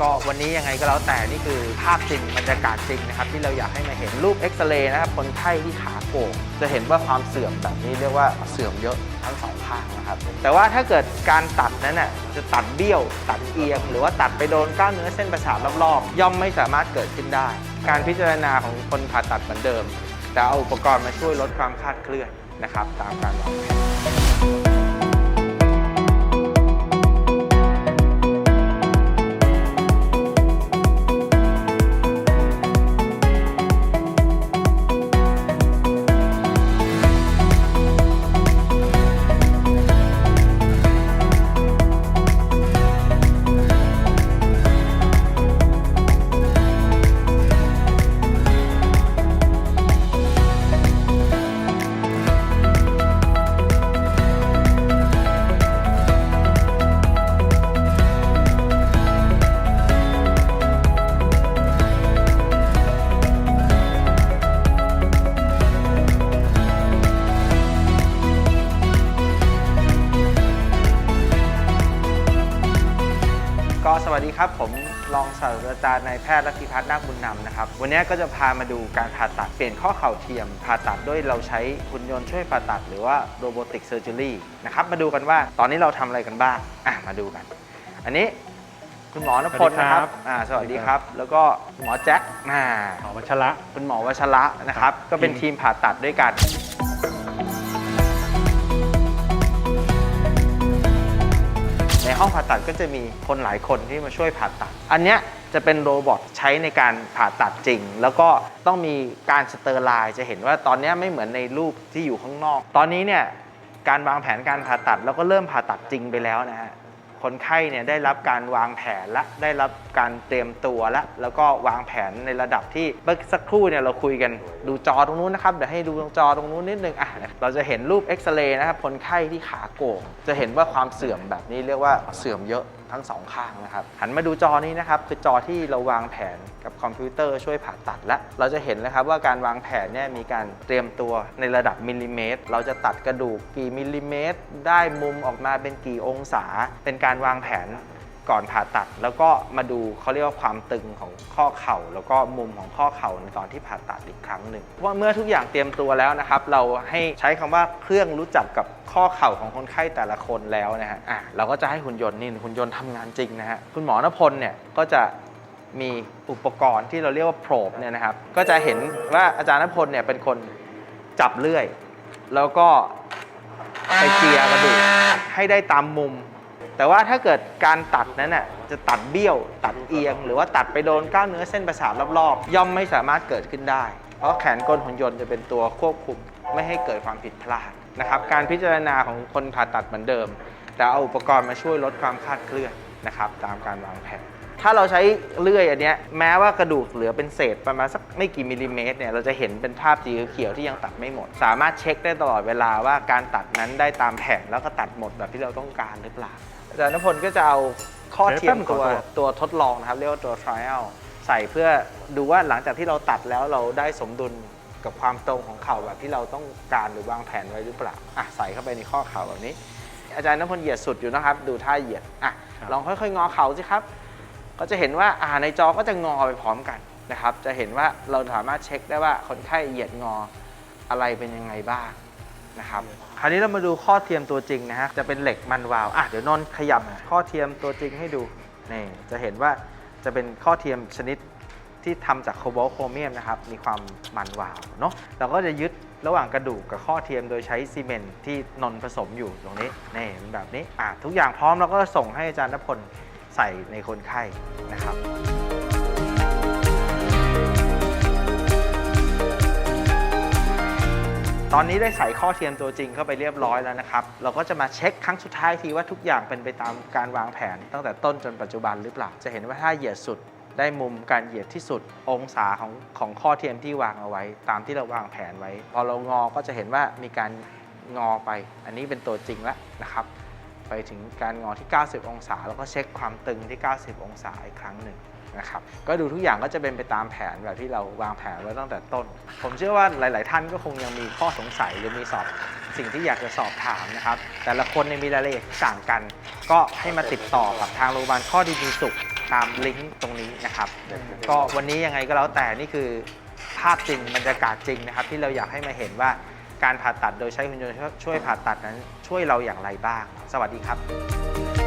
ก็วันนี้ยังไงก็แล้วแต่นี่คือภาพจริงบรรยากาศจริงนะครับที่เราอยากให้มาเห็นรูปเอ็กซเรย์นะครับคนไข้ที่ขาโก่งจะเห็นว่าความเสื่อมแบบนี้เรียกว่าเสื่อมเยอะทั้งสองข้างนะครับแต่ว่าถ้าเกิดการตัดนั้นน่ะจะตัดเบี้ยว ตัดเอียง หรือว่าตัดไปโดนกล้ามเนื้อเส้นประสาทรอบๆ ย่อมไม่สามารถเกิดขึ้นได้ การพิจารณาของคนผ่าตัดเหมือนเดิม แต่เอาอุปกรณ์มาช่วยลดความคลาดเคลื่อนนะครับตามการวางแผน วัสดีครับ ผมรองศาสตราจารย์นายแพทย์รัติพัฒน์นาคบุญนำนะครับ วันนี้ก็จะพามาดูการผ่าตัดเปลี่ยนข้อเข่าเทียม ผ่าตัดด้วยเราใช้หุ่นยนต์ช่วยผ่าตัด หรือว่าโรบอติกเซอร์เจอรี่นะครับ มาดูกันว่าตอนนี้เราทำอะไรกันบ้าง อะ มาดูกัน อันนี้คุณหมอนพลนะครับอ่าสวัสดีครับ แล้วก็คุณหมอแจ็คอ่าหมอวัชระ คุณหมอวชระนะครับ ก็เป็นทีมผ่าตัดด้วยกัน ห้องผ่าตัดก็จะมีคนหลายคนที่มาช่วยผ่าตัด อันเนี้ยจะเป็นโรบอทใช้ในการผ่าตัดจริง แล้วก็ต้องมีการสเตอร์ไลน์จะเห็นว่าตอนนี้ไม่เหมือนในรูปที่อยู่ข้างนอก ตอนนี้เนี่ยการวางแผนการผ่าตัดแล้วก็เริ่มผ่าตัดจริงไปแล้วนะฮะคนไข้เนี่ยได้รับการวางแผนและได้รับการเตรียมตัวและแล้วก็วางแผนในระดับที่เมื่อสักครู่เนี่ยเราคุยกันดูจอตรงนู้นนะครับเดี๋ยวให้ดูตรงจอตรงนู้นนิดนึงอะเราจะเห็นรูปเอ็กซเรย์นะครับคนไข้ที่ขาโก่งจะเห็นว่าความเสื่อมแบบนี้เรียกว่าเสื่อมเยอะทั้งสองข้างนะครับหันมาดูจอนี้นะครับคือจอที่เราวางแผนกับคอมพิวเตอร์ช่วยผ่าตัดและเราจะเห็นเลยครับว่าการวางแผนเนี่ยมีการเตรียมตัวในระดับมิลลิเมตร เราจะตัดกระดูกกี่มิลลิเมตร ได้มุมออกมาเป็นกี่องศา เป็นการวางแผน ก่อนผ่าตัด แล้วก็มาดูเขาเรียกว่าความตึงของข้อเข่า แล้วก็มุมของข้อเข่าในตอนที่ผ่าตัดอีกครั้งหนึ่งว่าเมื่อทุกอย่างเตรียมตัวแล้วนะครับ เราให้ใช้คำว่าเครื่องรู้จักกับข้อเข่าของคนไข้แต่ละคนแล้วนะฮะอะเราก็จะให้หุ่นยนต์นี่หุ่นยนต์ทำงานจริงนะฮะคุณหมอนพลเนี่ยก็จะมีอุปกรณ์ที่เราเรียกว่าโพรบเนี่ยนะครับ ก็จะเห็นว่าอาจารย์นพลเนี่ยเป็นคนจับเลื่อย แล้วก็ไปเจียกระดูกให้ได้ตามมุม แต่ว่าถ้าเกิดการตัดนั้นน่ะจะตัดเบี้ยว ตัดเอียง หรือว่าตัดไปโดนกล้ามเนื้อเส้นประสาทรอบๆ ย่อมไม่สามารถเกิดขึ้นได้ เพราะแขนกลหุ่นยนต์จะเป็นตัวควบคุมไม่ให้เกิดความผิดพลาดนะครับการพิจารณาของคนผ่าตัดเหมือนเดิม แต่เอาอุปกรณ์มาช่วยลดความคลาดเคลื่อนนะครับตามการวางแผนถ้าเราใช้เลื่อยอันนี้แม้ว่ากระดูกเหลือเป็นเศษประมาณสักไม่กี่มิลลิเมตรเนี่ยเราจะเห็นเป็นภาพสีเขียวที่ยังตัดไม่หมด สามารถเช็คได้ตลอดเวลาว่าการตัดนั้นได้ตามแผนแล้วก็ตัดหมดแบบที่เราต้องการหรือเปล่า อาจารย์นพลก็จะเอาข้อเทียมตัวตัวทดลองนะครับ เรียกว่าตัว trial ใส่เพื่อดูว่าหลังจากที่เราตัดแล้วเราได้สมดุลกับความตรงของเข่าแบบที่เราต้องการหรือวางแผนไว้หรือเปล่าอะใส่เข้าไปในข้อเข่าแบบนี้ อาจารย์นพลเหยียดสุดอยู่นะครับ ดูท่าเหยียดอะลองค่อยๆ งอเข่าสิครับ ก็จะเห็นว่าอ่าในจอก็จะงอไปพร้อมกันนะครับ จะเห็นว่าเราสามารถเช็คได้ว่าคนไข้เหยียดงออะไรเป็นยังไงบ้าง นะครับคราวนี้เรามาดูข้อเทียมตัวจริงนะฮะจะเป็นเหล็กมันวาล์วอะเดี๋ยวนนท์ขยับข้อเทียมตัวจริงให้ดูนี่จะเห็นว่าจะเป็นข้อเทียมชนิดที่ทำจากโคบอลต์โครเมียมนะครับมีความมันวาวเนาะเราก็จะยึดระหว่างกระดูกกับข้อเทียมโดยใช้ซีเมนต์ที่นนท์ผสมอยู่ตรงนี้นี่เป็นแบบนี้อะทุกอย่างพร้อมเราก็ส่งให้อาจารย์นพลใส่ในคนไข้นะครับ ตอนนี้ได้ใส่ข้อเทียมตัวจริงเข้าไปเรียบร้อยแล้วนะครับ เราก็จะมาเช็คครั้งสุดท้ายทีว่าทุกอย่างเป็นไปตามการวางแผน ตั้งแต่ต้นจนปัจจุบันหรือเปล่า จะเห็นว่าถ้าเหยียดสุดได้มุมการเหยียดที่สุดองศาของของข้อเทียมที่วางเอาไว้ ตามที่เราวางแผนไว้ พอเรางอก็จะเห็นว่ามีการงอไป อันนี้เป็นตัวจริงแล้วนะครับ ไปถึงการงอที่ 90 องศา แล้วก็เช็คความตึงที่ 90 องศาอีกครั้งหนึ่ง นะครับก็ดูทุกอย่างก็จะเป็นไปตามแผนแบบที่เราวางแผนไว้ตั้งแต่ต้น ผมเชื่อว่าหลาย ๆ ท่านก็คงยังมีข้อสงสัยหรือมีสอบสิ่งที่อยากจะสอบถามนะครับ แต่ละคนในยมีรายละเอียดต่างกัน ก็ให้มาติดต่อกับทางโรงพยาบาลข้อดีมีสุขตามลิงก์ตรงนี้นะครับ ก็วันนี้ยังไงก็แล้วแต่นี่คือภาพจริงบรรยากาศจริงนะครับ ที่เราอยากให้มาเห็นว่าการผ่าตัดโดยใช้หุ่นยนต์ช่วยผ่าตัดนั้นช่วยเราอย่างไรบ้าง สวัสดีครับ